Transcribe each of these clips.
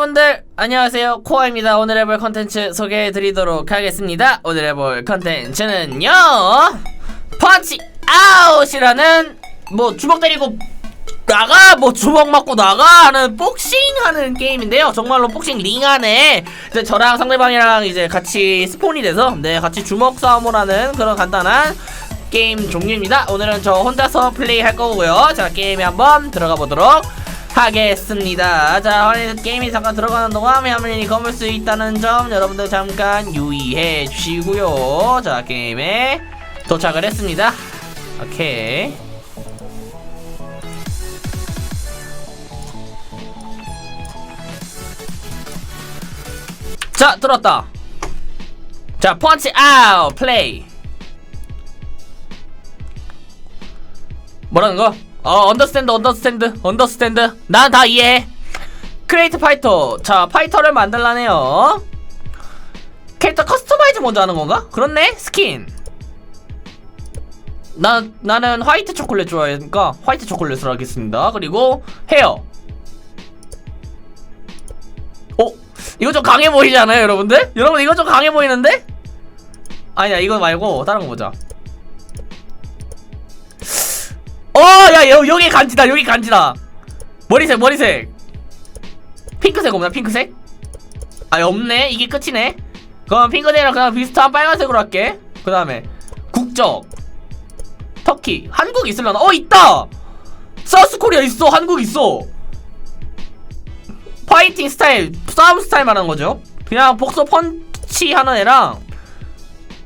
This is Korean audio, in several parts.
여러분들 안녕하세요. 코아입니다. 오늘 해볼 컨텐츠 소개해드리도록 하겠습니다. 오늘 해볼 컨텐츠는요. 펀치 아웃이라는 뭐 주먹 때리고 나가 뭐 주먹 맞고 나가 하는 복싱 하는 게임인데요. 정말로 복싱 링 안에 이제 저랑 상대방이랑 이제 같이 스폰이 돼서 네 같이 주먹 싸움을 하는 그런 간단한 게임 종류입니다. 오늘은 저 혼자서 플레이 할 거고요. 자 게임에 한번 들어가 보도록 하겠습니다. 자, 허리 게임이 잠깐 들어가는 동안 화면이 검을 수 있다는 점 여러분들 잠깐 유의해 주시고요. 자, 게임에 도착을 했습니다. 오케이. 자, 들었다. 자, 펀치 아웃 플레이. 뭐라는 거? 어, 언더스탠드, 언더스탠드, 언더스탠드. 난 다 이해해. 크리에이트 파이터. 자, 파이터를 만들라네요. 캐릭터 커스터마이즈 먼저 하는 건가? 그렇네. 스킨. 나 나는 화이트 초콜릿 좋아하니까 화이트 초콜릿으로 하겠습니다. 그리고 헤어. 어? 이거 좀 강해 보이지 않아요, 여러분들? 여러분 이거 좀 강해 보이는데? 아니야, 이거 말고 다른 거 보자. 어, 야, 여, 여기 간지다, 여기 간지다. 머리색, 머리색. 핑크색 없나, 핑크색? 아, 없네. 이게 끝이네. 그럼 핑크색이랑 그냥 비슷한 빨간색으로 할게. 그 다음에, 국적. 터키. 한국 있으려나? 어, 있다! 사우스 코리아 있어, 한국 있어. 파이팅 스타일, 싸움 스타일 말하는 거죠. 그냥 복서 펀치 하는 애랑,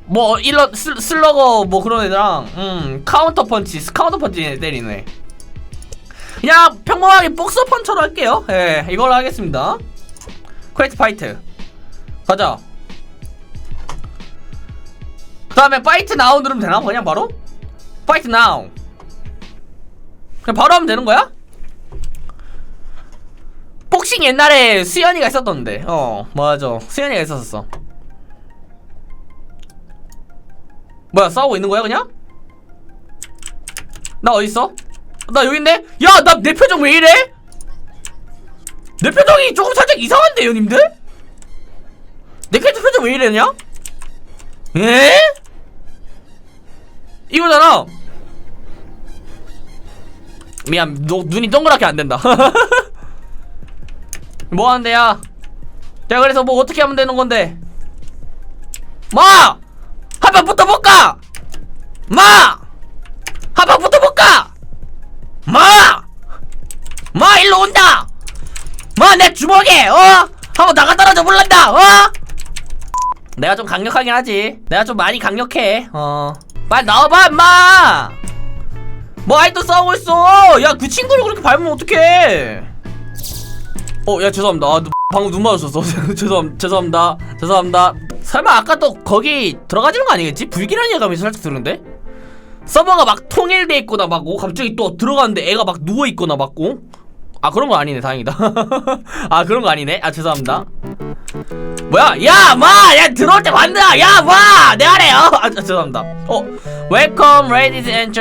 뭐 일러 슬, 슬러거 뭐 그런 애들랑 음 카운터 펀치 카운터 펀치 때리는 애 그냥 평범하게 복서 펀처로 할게요. 예 이걸로 하겠습니다. 크레이트 파이트. 가자. 그 다음에 파이트 나우 누르면 되나? 그냥 바로? 파이트 나우. 그냥 바로 하면 되는 거야? 복싱 옛날에 수연이가 있었던데. 어 맞아. 수연이가 있었어 뭐야 싸우고 있는 거야 그냥? 나 어딨어? 나 여기인데? 야 나 내 표정 왜 이래? 내 표정이 조금 살짝 이상한데요 님들? 내 캐릭터 표정 왜 이래냐? 에? 이거잖아 미안 너, 눈이 동그랗게 안된다 뭐 하는데야 자 그래서 뭐 어떻게 하면 되는 건데 마! 한번 붙어볼까? 마! 한번 붙어볼까? 마! 마 일로 온다! 마 내 주먹에 어? 한번 나가 떨어져 볼란다 어? 내가 좀 강력하긴 하지 내가 좀 많이 강력해 어 빨리 나와봐 임마 뭐 아직도 싸우고 있어 야 그 친구를 그렇게 밟으면 어떡해 어야 죄송합니다 아, 방금 눈 맞았었어 죄송 죄송합니다 죄송합니다 설마 아까 또 거기 들어가지는 거 아니겠지? 불길한 예감이 살짝 드는데? 서버가 막 통일돼 있거나 막 오, 갑자기 또 들어가는데 애가 막 누워 있거나 막고 아 그런 거 아니네 다행이다. 아 그런 거 아니네. 아 죄송합니다. 뭐야? 야마 야 들어올 때 봤나 야마 내 아래요 아 죄송합니다. 어? Welcome ladies and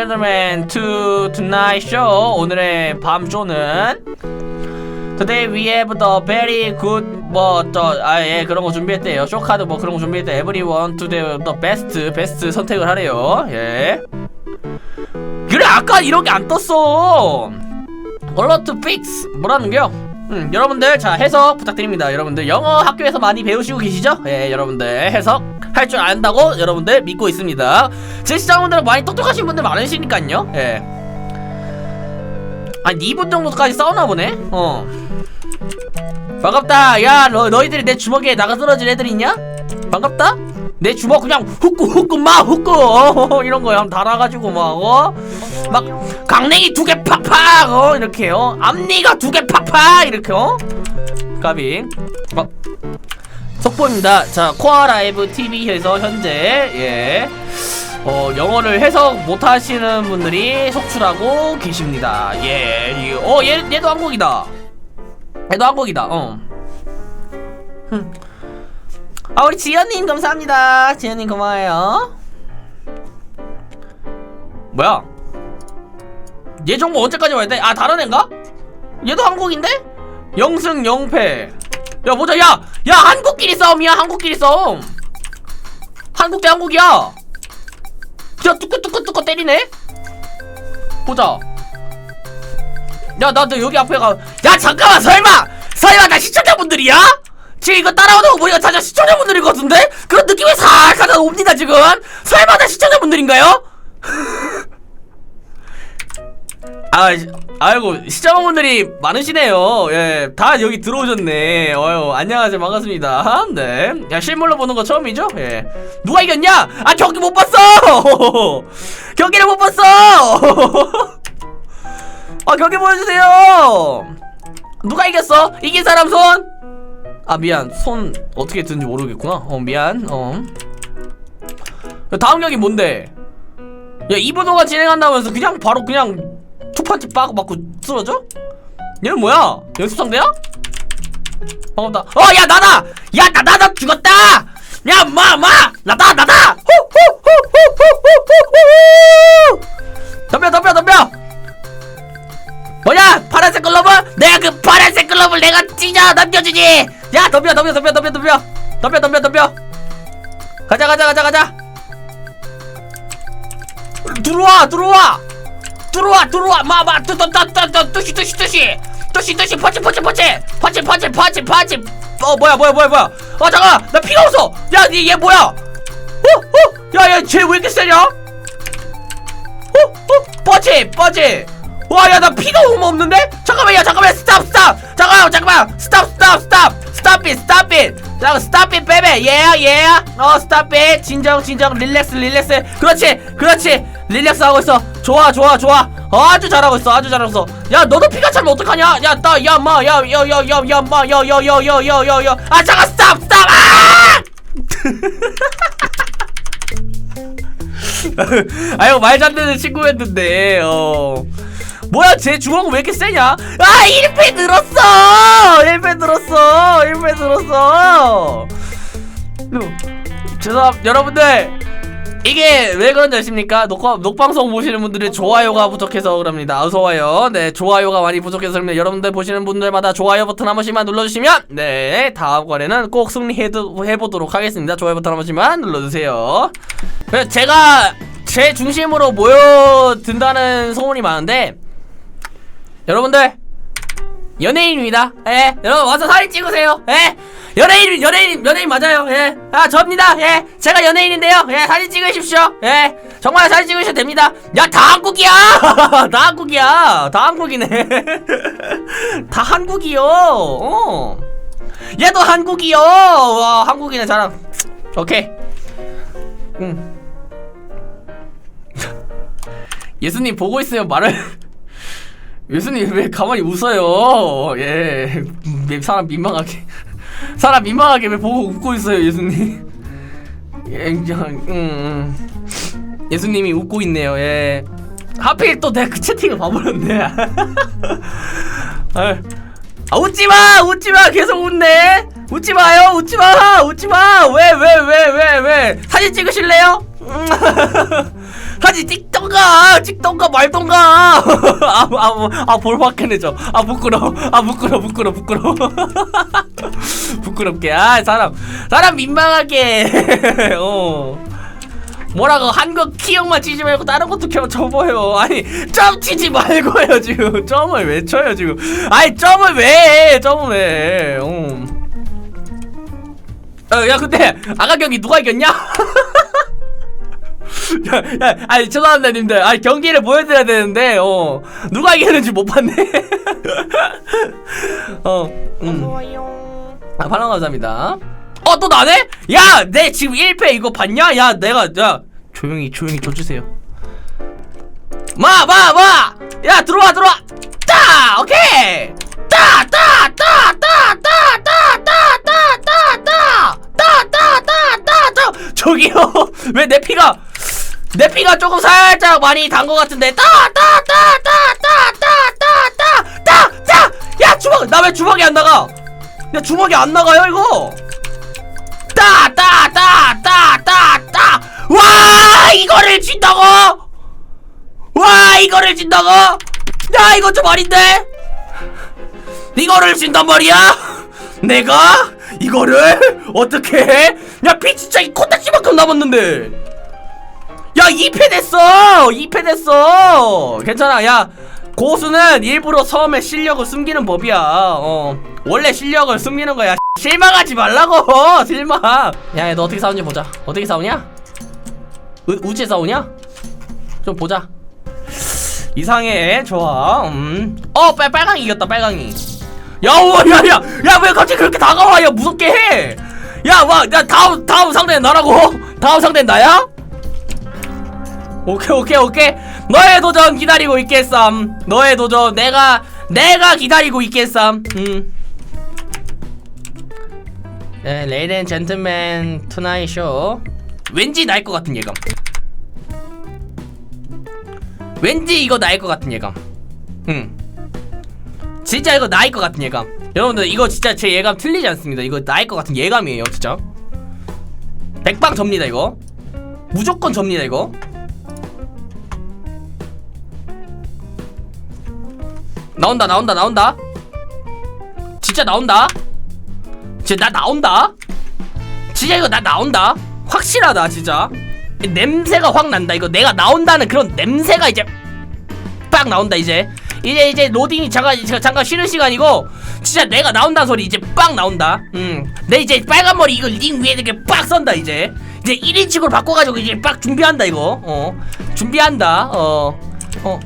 오늘의 밤 쇼는 Today we have the very good 뭐저아예 그런 거 준비했대요. 쇼카드 뭐 그런 거 준비했대 Everyone to the, best best 선택을 하래요. 예. 그래 아까 이렇게 안 떴어. Alert fix 뭐라는겨 음 여러분들 자 해석 부탁드립니다. 여러분들 영어 학교에서 많이 배우시고 계시죠? 예 여러분들 해석 할 줄 안다고 여러분들 믿고 있습니다. 제 시청자분들은 많이 똑똑하신 분들 많으시니까요. 예 한 2분 정도까지 싸우나 보네? 어. 반갑다. 야 너, 너희들이 내 주먹에 나가 떨어진 애들 있냐? 반갑다? 내 주먹 그냥 훅구 훅구 막 훅구. 어, 이런 거 한번 달아가지고 막 어? 막 강냉이 두 개 팍팍 어 이렇게 어. 앞니가 두 개 팍팍 이렇게 어. 까비. 어. 속보입니다. 자 코아 라이브 TV에서 현재 예 어, 영어를 해석 못하시는 분들이 속출하고 계십니다. 예, 이- 어, 얘, 얘도 한국이다. 얘도 한국이다. 어. 흠. 아, 우리 지연님 감사합니다. 지연님 고마워요. 뭐야? 얘 정보 언제까지 와야 돼? 아, 다른 애인가? 얘도 한국인데? 영승 영패. 야 보자 야 야 한국끼리 싸움이야 한국끼리 싸움 한국 대 한국이야 야 뚜꾸뚜꾸뚜꾸 때리네 보자 야 나도 여기 앞에 가야 잠깐만 설마 설마 나 시청자분들이야? 지금 이거 따라오는 거 보니까 다들 시청자분들인 것 같은데? 그런 느낌이 살살 옵니다 지금 설마 다 시청자분들인가요? 아, 시- 아이고 시청자분들이 많으시네요. 예, 다 여기 들어오셨네. 어유, 안녕하세요, 반갑습니다. 네, 야 실물로 보는 거 처음이죠? 예, 누가 이겼냐? 아 경기 못 봤어. 경기를 못 봤어. 아 경기 보여주세요. 누가 이겼어? 이긴 사람 손. 아 미안, 손 어떻게 드는지 모르겠구나. 어 미안. 어. 야, 다음 경기 뭔데? 야 이분호가 진행한다면서 그냥 바로 그냥 투파티 빠고 맞고 쓰러져? 얘는 뭐야? 연습 상대야? 반갑다. 어, 야, 나다! 야, 나, 나다 죽었다! 야, 마, 마! 나다, 나다! 호, 호, 호, 호, 호, 호, 호, 호! 덤벼, 덤벼, 덤벼! 뭐냐? 파란색 글러브? 내가 그 파란색 글러브를 내가 찢어 넘겨주지! 야, 덤벼, 덤벼, 덤벼, 덤벼, 덤벼! 덤벼, 덤벼, 덤벼! 가자, 가자, 가자, 가자! 들어와, 들어와! 들어와 들어와. 마마 뜨뜨뜨뜨뜨 뜨시 뜨시 뜨시. 뜨시 뜨시 퍼치 퍼치 퍼치. 퍼치 퍼치 퍼치 퍼치. 어 뭐야 뭐야 뭐야 뭐야. 어 잠깐 나 피가 없어. 야얘 얘 뭐야? 어어 야야쟤 왜 이렇게 세냐? 어어? 퍼치 퍼치. 와야 나 피가 너무 없는데? 잠깐만 야 잠깐만 스탑 스탑. 잠깐만 잠깐만 스탑 스탑 스탑. 스탑 잇 스탑 잇. 잠깐 스탑 잇 베베 예야 예야 어 스탑 잇. 진정 진정. 릴렉스 릴렉스. 그렇지 그렇지. 릴렉스 하고 있어 좋아 좋아 좋아. 어, 아주 잘하고 있어 아주 잘하고 있어. 야 너도 피가 차면 어떡하냐? 야 나 야마 야 야 야 야 야마 야 야 야 야 야 야야아 잠깐 스탑 스탑! 아! 아유 말 잘 듣는 친구였는데 어. 뭐야 쟤 중앙 왜 이렇게 세냐? 아 1패 늘었어! 1패 늘었어! 1패 늘었어! 음, 죄송합 여러분들. 이게 왜 그런지 아십니까? 녹화, 녹방송 보시는 분들이 좋아요가 부족해서 그럽니다. 어서 와요. 네, 좋아요가 많이 부족해서 그럽니다. 여러분들 보시는 분들마다 좋아요 버튼 한 번씩만 눌러주시면, 네, 다음 거래는 꼭 승리해보도록 하겠습니다. 좋아요 버튼 한 번씩만 눌러주세요. 그래서 제가 제 중심으로 모여든다는 소문이 많은데, 여러분들, 연예인입니다. 예, 여러분 와서 사진 찍으세요. 예, 연예인, 연예인, 연예인 맞아요. 예, 아 저입니다. 예, 제가 연예인인데요. 예, 사진 찍으십시오. 예, 정말 사진 찍으셔도 됩니다. 야, 다 한국이야. 다 한국이야. 다 한국이네. 다 한국이요. 어, 얘도 한국이요. 와, 한국이네 자랑. 오케이. 음. 예수님 보고 있으면 말을. 예수님 왜 가만히 웃어요? 예, 왜 사람 민망하게 사람 민망하게 왜 보고 웃고 있어요, 예수님? 예, 음, 음. 예수님이 웃고 있네요. 예, 하필 또 내가 그 채팅을 봐버렸네. 아, 아, 웃지 마, 웃지 마, 계속 웃네. 웃지 마요, 웃지 마, 웃지 마. 왜, 왜, 왜, 왜, 왜? 사진 찍으실래요? 음. 사진 찍던가, 찍던가 말던가. 아, 아, 아, 볼 확인해줘. 아, 부끄러워. 아, 부끄러워, 부끄러워, 부끄러워. 부끄럽게. 아, 사람, 사람 민망하게. 어. 뭐라고 한국 키형만 치지 말고 다른 것도 켜 쳐봐요. 아니 점 치지 말고요 지금 점을 왜 쳐요 지금? 아니 점을 왜? 해? 점을 왜? 해? 어. 어, 야 근데 아까 경기 누가 이겼냐? 야, 야, 아니 죄송합니다 님들. 아니 경기를 보여드려야 되는데 어 누가 이겼는지 못 봤네. 어, 음. 아, 반응 감사합니다. 어, 또 나네? 야, 내 지금 1패 이거 봤냐? 야, 내가, 야, 조용히, 조용히 줘 주세요. 마, 마, 마! 야, 들어와, 들어와! 따! 오케이! 따! 따! 따! 따! 따! 따! 따! 따! 따! 따! 따! 따! 따! 따! 따! 저기요! 왜 내 피가, 내 피가 조금 살짝 많이 단 것 같은데. 따! 따! 따! 따! 따! 따! 따! 따! 따! 야, 주먹! 나 왜 주먹이 안 나가? 야, 주먹이 안 나가요, 이거? 따, 따, 따, 따, 따, 따. 와, 이거를 진다고? 와, 이거를 진다고? 야, 이거 좀 아닌데? 이거를 진단 말이야? 내가 이거를 어떻게 해? 야피 진짜 이 코딱지만큼 남았는데 야 2패 됐어! 2패 됐어! 괜찮아 야. 고수는 일부러 처음에 실력을 숨기는 법이야. 어. 원래 실력을 숨기는 거야. 실망하지 말라고! 실망! 야너 어떻게 싸우는지 보자. 어떻게 싸우냐? 우, 우지에 싸우냐? 좀 보자. 이상해. 좋아. 음어 빨, 빨강이 이겼다 빨강이. 야야야야. 야 왜 갑자기 그렇게 다가와? 야 무섭게 해야와야 다음 다음 상대는 나라고? 다음 상대는 나야? 오케이 오케이 오케이. 너의 도전 기다리고 있겠삼 너의 도전 내가 내가 기다리고 있겠삼 음. 네, 레이드 앤 젠틀맨 투나잇 쇼. 왠지 나일 것 같은 예감. 왠지 이거 나일 것 같은 예감. 음. 진짜 이거 나일 것 같은 예감. 여러분들 이거 진짜 제 예감 틀리지 않습니다. 이거 나일 것 같은 예감이에요 진짜. 백방 접니다 이거. 무조건 접니다 이거 나온다 나온다 나온다. 진짜 나온다? 진짜 나 나온다? 진짜 이거 나 나온다? 확실하다 진짜. 냄새가 확 난다 이거. 내가 나온다는 그런 냄새가 이제 빡 나온다 이제. 이제 이제 로딩이 잠깐 잠깐 쉬는 시간이고 진짜 내가 나온다는 소리 이제 빡 나온다. 음내 이제 빨간 머리 이거 링 위에 이렇게 빡 선다 이제. 이제 1인칭으로 바꿔가지고 이제 빡 준비한다 이거. 어. 준비한다 어어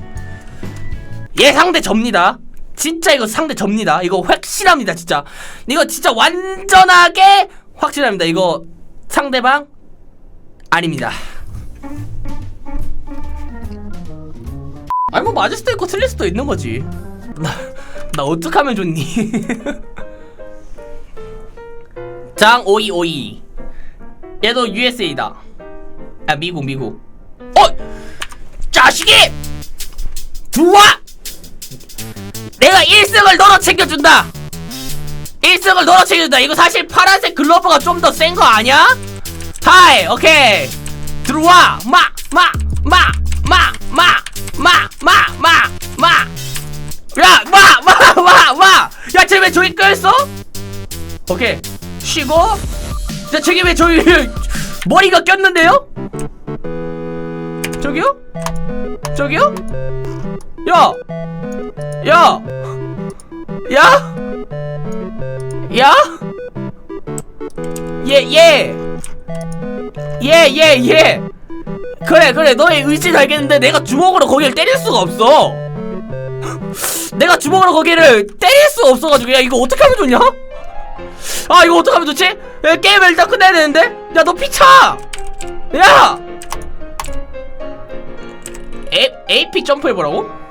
얘 상대 접니다. 진짜 이거 상대 접니다. 이거 확실합니다, 진짜. 이거 진짜 완전하게 확실합니다. 이거 상대방 아닙니다. 아니 뭐 맞을 수도 있고 틀릴 수도 있는 거지. 나, 나 어떡하면 좋니? 장 오이 오이. 얘도 USA다. 아 미국 미국. 어 자식이 들어와. 내가 1승을 너로 챙겨준다 1승을 너로 챙겨준다 이거 사실 파란색 글러브가 좀 더 센 거 아니야? 하이 오케이 들어와 마 마 마 마 마 마 마 마 마야마마마 마야 쟤 왜 저기 껴있어? 오케이 쉬고 자 저기 왜 저기 머리가 꼈는데요? 저기요? 저기요? 야 야! 야! 야! 예, 예! 예, 예, 예! 그래, 그래, 너의 의지는 알겠는데 내가 주먹으로 거기를 때릴 수가 없어! 내가 주먹으로 거기를 때릴 수가 없어가지고, 야, 이거 어떻게 하면 좋냐? 아, 이거 어떻게 하면 좋지? 야, 게임을 일단 끝내야 되는데? 야, 너 피차! 야! A, AP 점프해보라고?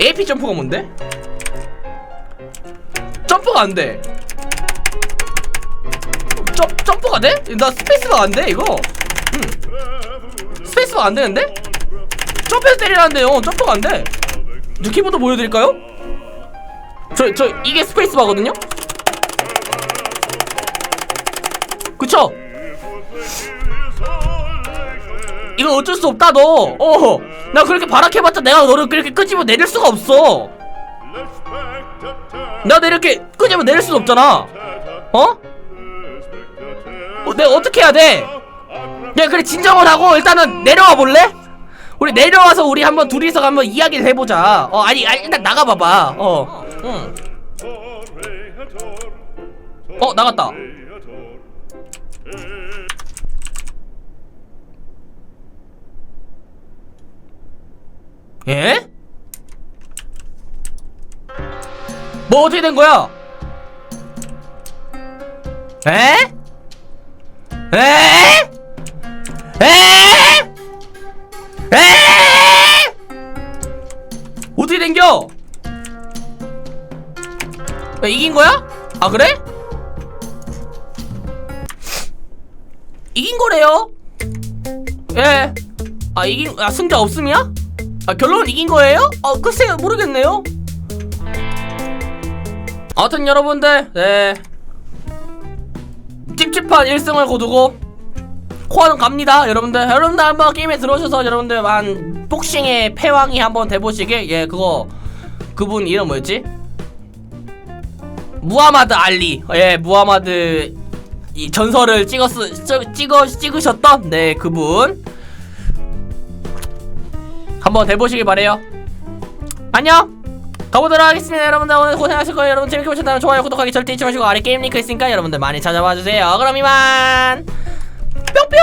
AP 점프가 뭔데? 점프가 안 돼. 점 점프가 돼? 나 스페이스가 안 돼, 이거. 응. 스페이스가 안 되는데? 점프해서 때리라는데요. 점프가 안 돼. 저 키보드 보여드릴까요? 저, 저, 이게 스페이스바거든요? 그쵸? 이거 어쩔 수 없다, 너. 어. 나 그렇게 바락해봤자 내가 너를 그렇게 끄집어 내릴 수가 없어. 나도 이렇게 끄집어 내릴 수는 없잖아. 어? 어, 내가 어떻게 해야 돼? 야, 그래, 진정을 하고 일단은 내려와 볼래? 우리 내려와서 우리 한번 둘이서 한번 이야기를 해보자. 어, 아니, 아니 일단 나가봐봐. 어, 응. 어, 나갔다. 예? 뭐 어떻게 된 거야? 에? 에? 에? 에? 어떻게 된겨? 야, 이긴 거야? 아 그래? 이긴 거래요. 예. 아 이긴 아 승자 없음이야? 아 결론은 이긴 거예요? 어 글쎄 모르겠네요. 아무튼 여러분들 네 찝찝한 1승을 거두고 코어는 갑니다 여러분들 여러분들 한번 게임에 들어오셔서 여러분들 한 복싱의 패왕이 한번 돼보시게 예 그거 그분 이름 뭐였지? 무하마드 알리 예 무하마드 이 전설을 찍었 찍- 찍어 찍으셨던 네 그분 한번 해보시길 바래요. 안녕! 가보도록 하겠습니다 여러분들. 오늘 고생하실 거예요 여러분. 재밌게 보셨다면 좋아요 구독하기 절대 잊지 마시고 아래 게임 링크 있으니까 여러분들 많이 찾아봐 주세요. 그럼 이만! 뿅뿅